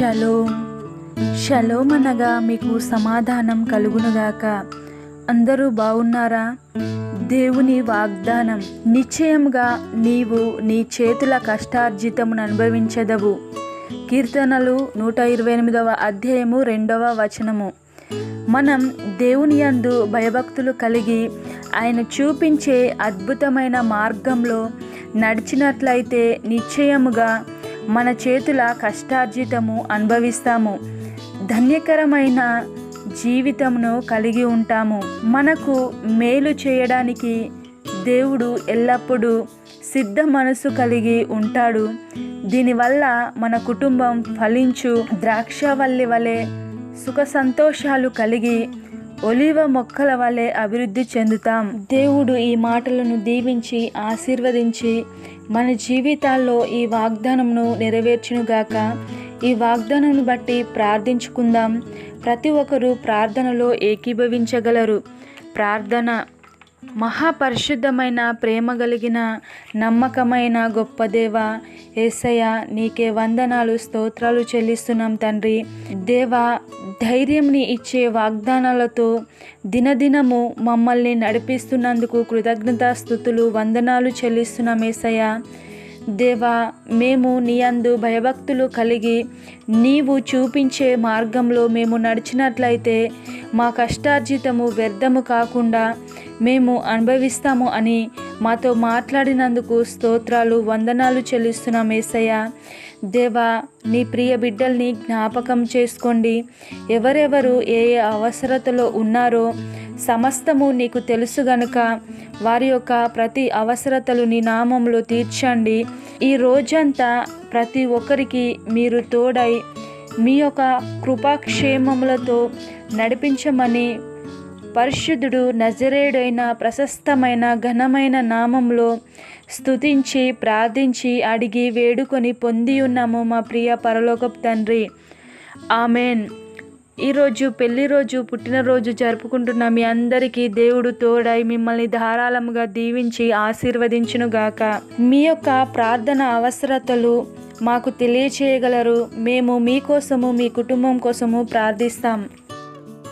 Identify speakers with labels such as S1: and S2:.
S1: Shalom. Shalom అనగా మీకు సమాధానం కలుగునుగాక. అందరూ బాగున్నారా దేవుని వాగ్దానం నిశ్చయముగా నీవు నీ చేతుల కష్టార్జితమును అనుభవించదవు. కీర్తనలు నూట ఇరవై ఎనిమిదవ అధ్యాయము రెండవ వచనము. మనం దేవుని యందు భయభక్తులు కలిగి ఆయన చూపించే అద్భుతమైన మార్గంలో నడిచినట్లయితే నిశ్చయముగా మన చేతుల కష్టార్జితము అనుభవిస్తాము. ధన్యకరమైన జీవితమును కలిగి ఉంటాము. మనకు మేలు చేయడానికి దేవుడు ఎల్లప్పుడూ సిద్ధ మనసు కలిగి ఉంటాడు. దీనివల్ల మన కుటుంబం ఫలించు. ద్రాక్షవల్లి వలె సుఖ సంతోషాలు కలిగి ఒలివ మొక్కల వలె అభివృద్ధి చెందుతాం. దేవుడు ఈ మాటలను దీవించి ఆశీర్వదించి మన జీవితాల్లో ఈ వాగ్దానంను నెరవేర్చునుగాక. ఈ వాగ్దానం బట్టి ప్రార్థించుకుందాం. ప్రతి ఒక్కరూ ప్రార్థనలో ఏకీభవించగలరు. ప్రార్థన మహాపరిశుద్ధమైన ప్రేమ కలిగిన నమ్మకమైన గొప్ప దేవ ఏసయ్య నీకే వందనాలు స్తోత్రాలు చెల్లిస్తున్నాం తండ్రి. దేవా ధైర్యంని ఇచ్చే వాగ్దానాలతో దినదినము మమ్మల్ని నడిపిస్తున్నందుకు కృతజ్ఞతాస్థుతులు వందనాలు చెల్లిస్తున్నాం ఏసయ్య. దేవా మేము నీ అందు భయభక్తులు కలిగి నీవు చూపించే మార్గంలో మేము నడిచినట్లయితే మా కష్టార్జితము వ్యర్థము కాకుండా మేము అనుభవిస్తాము అని మాతో మాట్లాడినందుకు స్తోత్రాలు వందనాలు చెల్లిస్తున్నాం ఏసయ్య. దేవా నీ ప్రియ బిడ్డల్ని జ్ఞాపకం చేసుకోండి. ఎవరెవరు ఏ ఏ అవసరతలో ఉన్నారో సమస్తము నీకు తెలుసు గనుక వారి యొక్క ప్రతి అవసరతలు నీ నామంలో తీర్చండి. ఈ రోజంతా ప్రతి ఒక్కరికి మీరు తోడై మీ యొక్క కృపాక్షేమములతో నడిపించమని పరిశుద్ధుడు నజరేడైన ప్రశస్తమైన ఘనమైన నామంలో స్తుతించి ప్రార్థించి అడిగి వేడుకొని పొంది ఉన్నాము మా ప్రియ పరలోకపు తండ్రి. ఆమెన్. ఈరోజు పెళ్ళి రోజు పుట్టినరోజు జరుపుకుంటున్న మీ అందరికీ దేవుడు తోడై మిమ్మల్ని ధారాళముగా దీవించి ఆశీర్వదించునుగాక. మీ యొక్క ప్రార్థన అవసరతలు మాకు తెలియచేయగలరు. మేము మీకోసము మీ కుటుంబం కోసము ప్రార్థిస్తాం.